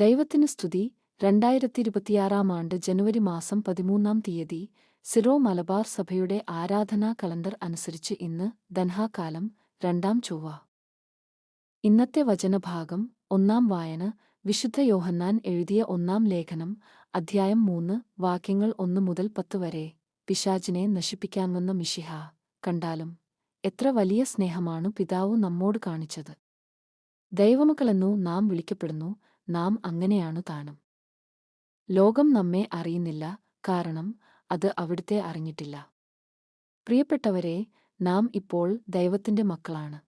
ദൈവത്തിന് സ്തുതി. രണ്ടായിരത്തി ഇരുപത്തിയാറാം ആണ്ട് ജനുവരി മാസം പതിമൂന്നാം തീയതി സിറോ മലബാർ സഭയുടെ ആരാധനാ കലണ്ടർ അനുസരിച്ച് ഇന്ന് ദൻഹാകാലം രണ്ടാം ചൊവ്വ. ഇന്നത്തെ വചനഭാഗം ഒന്നാം വായന വിശുദ്ധ യോഹന്നാൻ എഴുതിയ ഒന്നാം ലേഖനം അധ്യായം മൂന്ന് വാക്യങ്ങൾ ഒന്ന് മുതൽ പത്ത് വരെ. പിശാചിനെ നശിപ്പിക്കാമെന്ന മിഷിഹ കണ്ടാലും എത്ര വലിയ സ്നേഹമാണ് പിതാവ് നമ്മോട് കാണിച്ചത്. ദൈവമക്കളെന്നു നാം വിളിക്കപ്പെടുന്നു. നാം അങ്ങനെയാണു താനും. ലോകം നമ്മെ അറിയുന്നില്ല കാരണം അത് അവിടുത്തെ അറിഞ്ഞിട്ടില്ല. പ്രിയപ്പെട്ടവരെ നാം ഇപ്പോൾ ദൈവത്തിന്റെ മക്കളാണ്.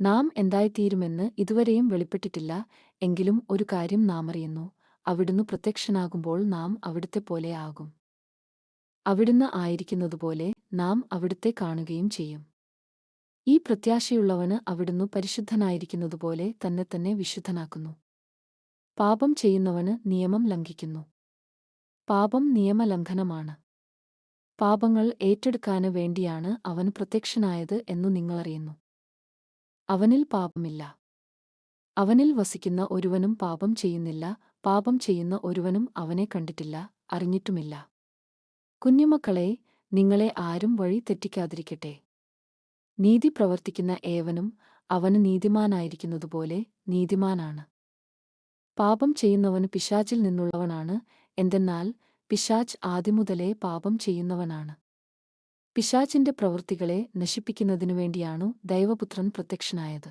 നാം എന്തായിത്തീരുമെന്ന് ഇതുവരെയും വെളിപ്പെട്ടിട്ടില്ല എങ്കിലും ഒരു കാര്യം നാം അറിയുന്നു അവിടുന്ന് പ്രത്യക്ഷനാകുമ്പോൾ നാം അവിടുത്തെ പോലെ ആകും. അവിടുന്ന് ആയിരിക്കുന്നതുപോലെ നാം അവിടുത്തെ കാണുകയും ചെയ്യും. ഈ പ്രത്യാശയുള്ളവന് അവിടുന്ന് പരിശുദ്ധനായിരിക്കുന്നതുപോലെ തന്നെ തന്നെ വിശുദ്ധനാക്കുന്നു. പാപം ചെയ്യുന്നവന് നിയമം ലംഘിക്കുന്നു. പാപം നിയമലംഘനമാണ്. പാപങ്ങൾ ഏറ്റെടുക്കാന് വേണ്ടിയാണ് അവൻ പ്രത്യക്ഷനായത് എന്നു നിങ്ങളറിയുന്നു. അവനിൽ പാപമില്ല. അവനിൽ വസിക്കുന്ന ഒരുവനും പാപം ചെയ്യുന്നില്ല. പാപം ചെയ്യുന്ന ഒരുവനും അവനെ കണ്ടിട്ടില്ല അറിഞ്ഞിട്ടുമില്ല. കുഞ്ഞുമക്കളെ നിങ്ങളെ ആരും വഴി തെറ്റിക്കാതിരിക്കട്ടെ. നീതി പ്രവർത്തിക്കുന്ന ഏവനും അവന് നീതിമാനായിരിക്കുന്നതുപോലെ നീതിമാനാണ്. പാപം ചെയ്യുന്നവന് പിശാചിൽ നിന്നുള്ളവനാണ്. എന്തെന്നാൽ പിശാച്ച് ആദ്യമുതലേ പാപം ചെയ്യുന്നവനാണ്. പിശാചിന്റെ പ്രവൃത്തികളെ നശിപ്പിക്കുന്നതിനു വേണ്ടിയാണു ദൈവപുത്രൻ പ്രത്യക്ഷനായത്.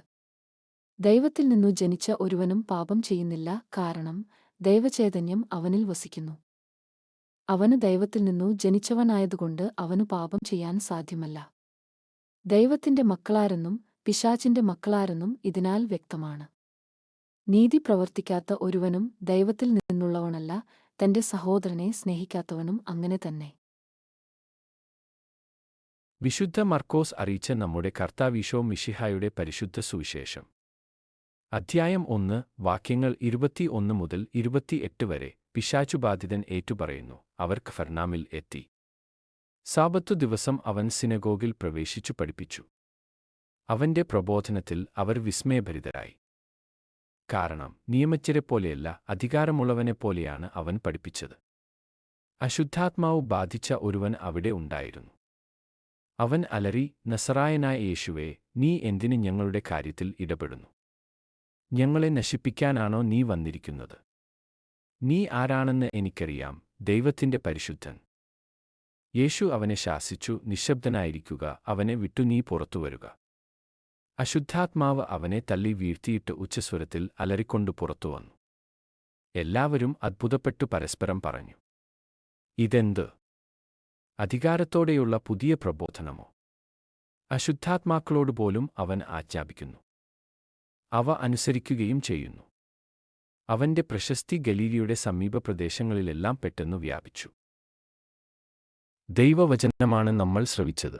ദൈവത്തിൽ നിന്നു ജനിച്ച ഒരുവനും പാപം ചെയ്യുന്നില്ല. കാരണം ദൈവചൈതന്യം അവനിൽ വസിക്കുന്നു. അവന് ദൈവത്തിൽ നിന്നു ജനിച്ചവനായതുകൊണ്ട് അവനു പാപം ചെയ്യാൻ സാധ്യമല്ല. ദൈവത്തിന്റെ മക്കളാരെന്നും പിശാചിന്റെ മക്കളാരെന്നും ഇതിനാൽ വ്യക്തമാണ്. നീതി പ്രവർത്തിക്കാത്ത ഒരുവനും ദൈവത്തിൽ നിന്നുള്ളവനല്ല തന്റെ സഹോദരനെ സ്നേഹിക്കാത്തവനും അങ്ങനെ തന്നെ. വിശുദ്ധ മർക്കോസ് അറിയിച്ച നമ്മുടെ കർത്താവീശോ മിഷിഹായുടെ പരിശുദ്ധ സുവിശേഷം. അധ്യായം ഒന്ന് വാക്യങ്ങൾ ഇരുപത്തിയൊന്ന് മുതൽ ഇരുപത്തിയെട്ട് വരെ പിശാചുബാധിതൻ ഏറ്റുപറയുന്നു അവർ ഫർണാമിൽ എത്തി. സാബത്തു ദിവസം അവൻ സിനഗോഗിൽ പ്രവേശിച്ചു പഠിപ്പിച്ചു. അവന്റെ പ്രബോധനത്തിൽ അവർ വിസ്മയഭരിതരായി. കാരണം നിയമജ്ഞരെപ്പോലെയല്ല അധികാരമുള്ളവനെപ്പോലെയാണ് അവൻ പഠിപ്പിച്ചത്. അശുദ്ധാത്മാവ് ബാധിച്ച ഒരുവൻ അവിടെ ഉണ്ടായിരുന്നു. അവൻ അലറി നസറായനായ യേശുവേ നീ എന്തിന് ഞങ്ങളുടെ കാര്യത്തിൽ ഇടപെടുന്നു? ഞങ്ങളെ നശിപ്പിക്കാനാണോ നീ വന്നിരിക്കുന്നത്? നീ ആരാണെന്ന് എനിക്കറിയാം ദൈവത്തിന്റെ പരിശുദ്ധൻ. യേശു അവനെ ശാസിച്ചു നിശബ്ദനായിരിക്കുക അവനെ വിട്ടു നീ പുറത്തുവരുക അശുദ്ധാത്മാവ് അവനെ തള്ളി വീഴ്ത്തിയിട്ട് ഉച്ചസ്വരത്തിൽ അലറിക്കൊണ്ടു പുറത്തുവന്നു എല്ലാവരും അത്ഭുതപ്പെട്ടു പരസ്പരം പറഞ്ഞു ഇതെന്ത്? അധികാരത്തോടെയുള്ള പുതിയ പ്രബോധനമോ? അശുദ്ധാത്മാക്കളോട് പോലും അവൻ ആജ്ഞാപിക്കുന്നു. അവ അനുസരിക്കുകയും ചെയ്യുന്നു. അവന്റെ പ്രശസ്തി ഗലീലിയുടെ സമീപ പ്രദേശങ്ങളിലെല്ലാം പെട്ടെന്ന് വ്യാപിച്ചു. ദൈവവചനമാണ് നമ്മൾ ശ്രവിച്ചത്.